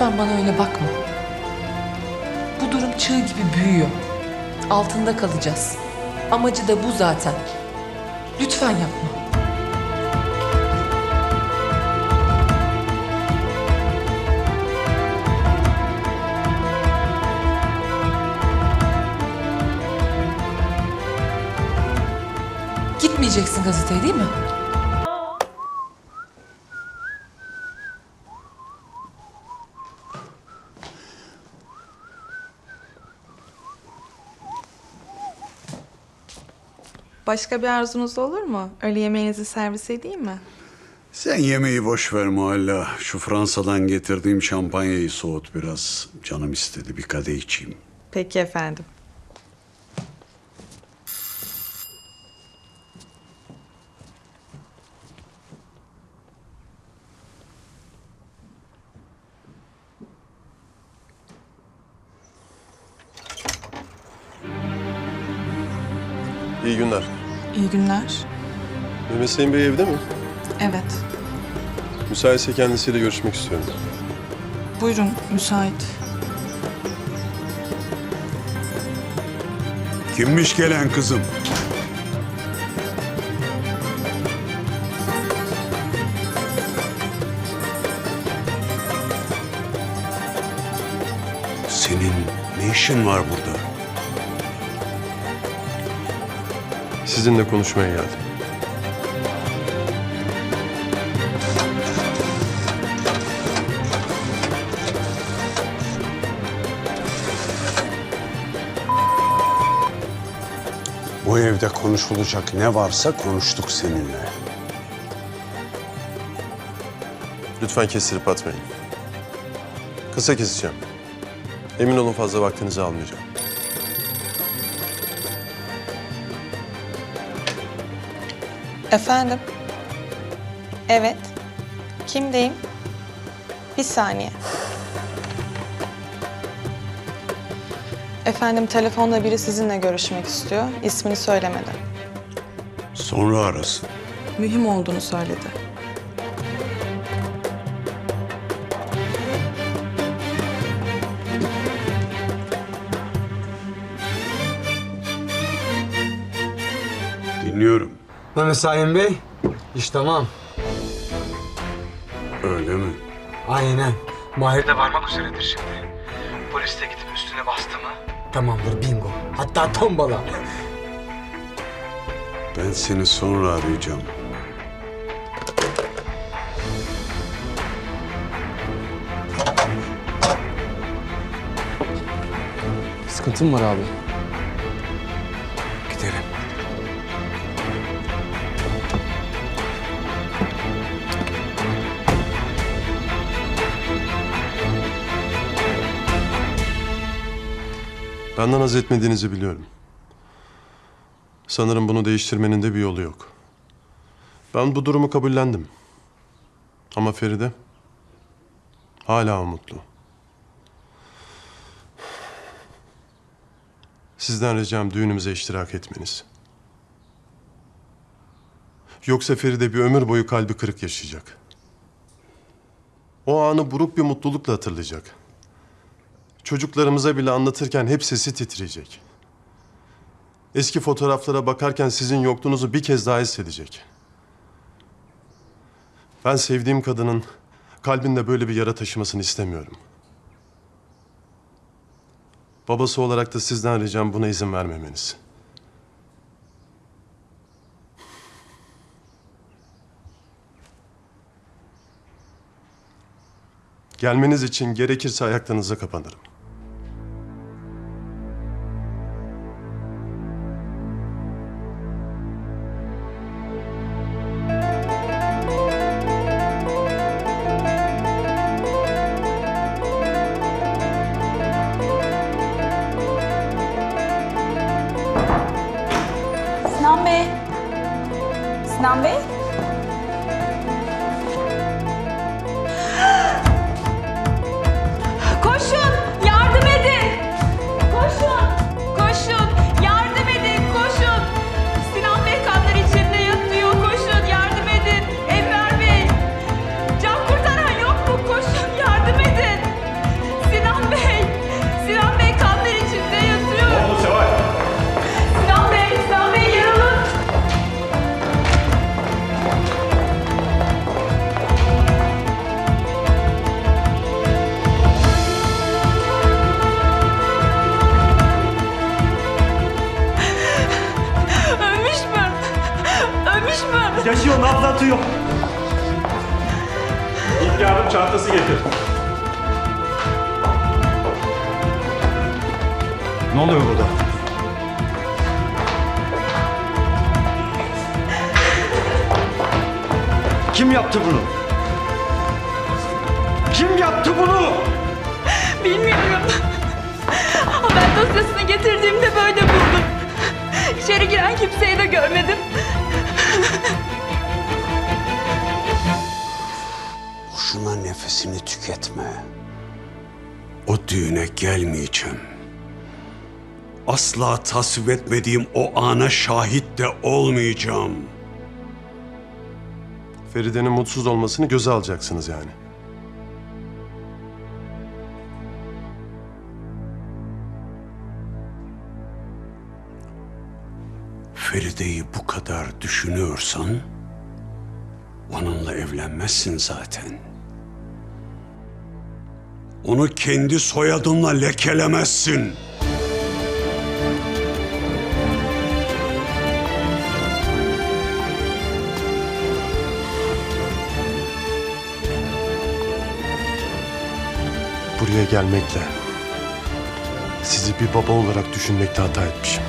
Lütfen bana öyle bakma. Bu durum çığ gibi büyüyor. Altında kalacağız. Amacı da bu zaten. Lütfen yapma. Gitmeyeceksin gazeteye değil mi? Başka bir arzunuz olur mu? Öğle yemeğinizi servis edeyim mi? Sen yemeği boş ver Muhalla. Şu Fransa'dan getirdiğim şampanyayı soğut biraz. Canım istedi bir kadeh içeyim. Peki efendim. İyi günler. İyi günler. Mehmet Sayın Bey evde mi? Evet. Müsaitse kendisiyle görüşmek istiyorum. Buyurun, müsait. Kimmiş gelen kızım? Senin ne işin var burada? Sizinle konuşmaya geldim. Bu evde konuşulacak ne varsa konuştuk seninle. Lütfen kestirip atmayın. Kısa keseceğim. Emin olun fazla vaktinizi almayacağım. Efendim? Evet. Kimdeyim? Bir saniye. Efendim telefonda biri sizinle görüşmek istiyor. İsmini söylemedi. Sonra arasın. Mühim olduğunu söyledi. Dinliyorum. Mehmet Sayın Bey, iş tamam. Öyle mi? Aynen. Mahir de varmak üzeredir şimdi. Polis de gidip üstüne bastı mı? Tamamdır bingo. Hatta tombala. Ben seni sonra arayacağım. Sıkıntın var abi. Benden haz etmediğinizi biliyorum. Sanırım bunu değiştirmenin de bir yolu yok. Ben bu durumu kabullendim. Ama Feride hala umutlu. Sizden ricam düğünümüze iştirak etmeniz. Yoksa Feride bir ömür boyu kalbi kırık yaşayacak. O anı buruk bir mutlulukla hatırlayacak. Çocuklarımıza bile anlatırken hep sesi titreyecek. Eski fotoğraflara bakarken sizin yokluğunuzu bir kez daha hissedecek. Ben sevdiğim kadının kalbinde böyle bir yara taşımasını istemiyorum. Babası olarak da sizden ricam buna izin vermemeniz. Gelmeniz için gerekirse ayaklarınıza kapanırım. Sinan Bey. Ne oluyor burada? Kim yaptı bunu? Kim yaptı bunu? Bilmiyorum. Haber dosyasını getirdiğimde böyle buldum. İçeri giren kimseyi de görmedim. Boşuna nefesini tüketme. O düğüne gelmeyeceğim. Asla tasvip etmediğim o ana şahit de olmayacağım. Feride'nin mutsuz olmasını göze alacaksınız yani. Feride'yi bu kadar düşünüyorsan onunla evlenmezsin zaten. Onu kendi soyadınla lekelemezsin. Buraya gelmekle sizi bir baba olarak düşünmekte hata etmişim.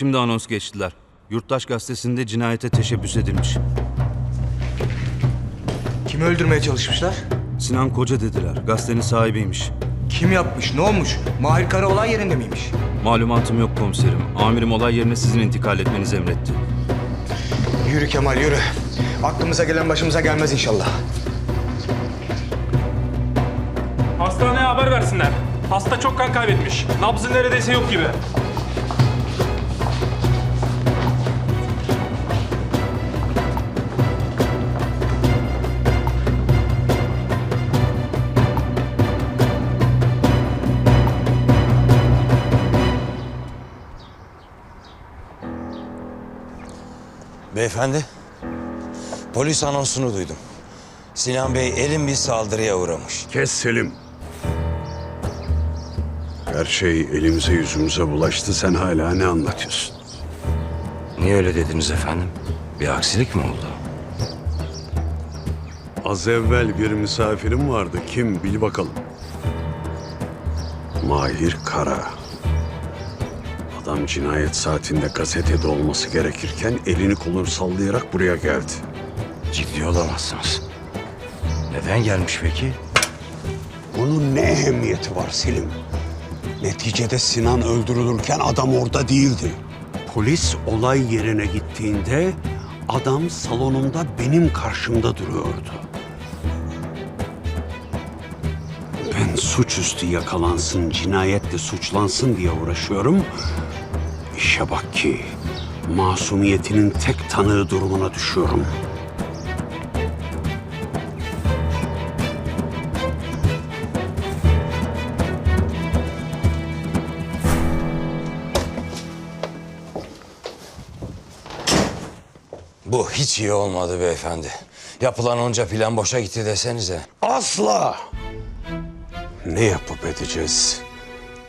Şimdi anons geçtiler. Yurttaş gazetesinde cinayete teşebbüs edilmiş. Kimi öldürmeye çalışmışlar? Sinan Koca dediler, gazetenin sahibiymiş. Kim yapmış? Ne olmuş? Mahir Kara olay yerinde miymiş? Malumatım yok komiserim. Amirim olay yerine sizin intikal etmenizi emretti. Yürü Kemal yürü. Aklımıza gelen başımıza gelmez inşallah. Hastaneye haber versinler. Hasta çok kan kaybetmiş. Nabzı neredeyse yok gibi. Beyefendi, polis anonsunu duydum. Sinan Bey elin bir saldırıya uğramış. Kes Selim. Her şey elimize yüzümüze bulaştı. Sen hala ne anlatıyorsun? Niye öyle dediniz efendim? Bir aksilik mi oldu? Az evvel bir misafirim vardı. Kim bil bakalım. Mahir Kara. Adam cinayet saatinde gazetede olması gerekirken elini kolunu sallayarak buraya geldi. Ciddi olamazsınız. Neden gelmiş peki? Bunun ne ehemmiyeti var Selim? Neticede Sinan öldürülürken adam orada değildi. Polis olay yerine gittiğinde adam salonunda benim karşımda duruyordu. Ben suçüstü yakalansın, cinayetle suçlansın diye uğraşıyorum. İşe bak ki masumiyetinin tek tanığı durumuna düşüyorum. Bu hiç iyi olmadı beyefendi. Yapılan onca plan boşa gitti desenize. Asla. Ne yapıp edeceğiz?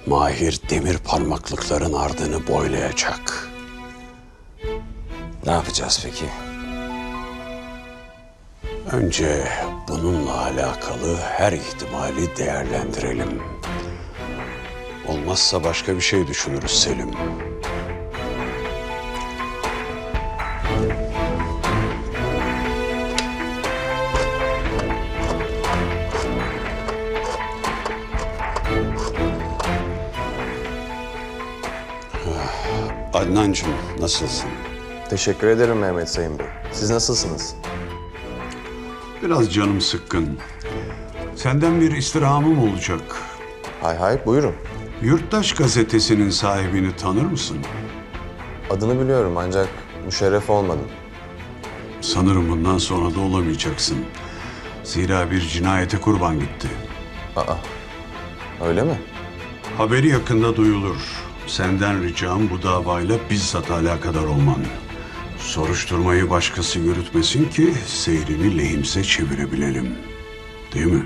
Mahir demir parmaklıkların ardını boylayacak. Ne yapacağız peki? Önce bununla alakalı her ihtimali değerlendirelim. Olmazsa başka bir şey düşünürüz Selim. Adnancığım nasılsın? Teşekkür ederim Mehmet Sayın Bey. Siz nasılsınız? Biraz canım sıkkın. Senden bir istirhamım olacak. Hay hay buyurun. Yurttaş gazetesinin sahibini tanır mısın? Adını biliyorum ancak müşerref olmadım. Sanırım bundan sonra da olamayacaksın. Zira bir cinayete kurban gitti. Aa öyle mi? Haberi yakında duyulur. Senden ricam bu davayla bizzat alakadar olman. Soruşturmayı başkası yürütmesin ki seyrini lehimize çevirebilelim. Değil mi?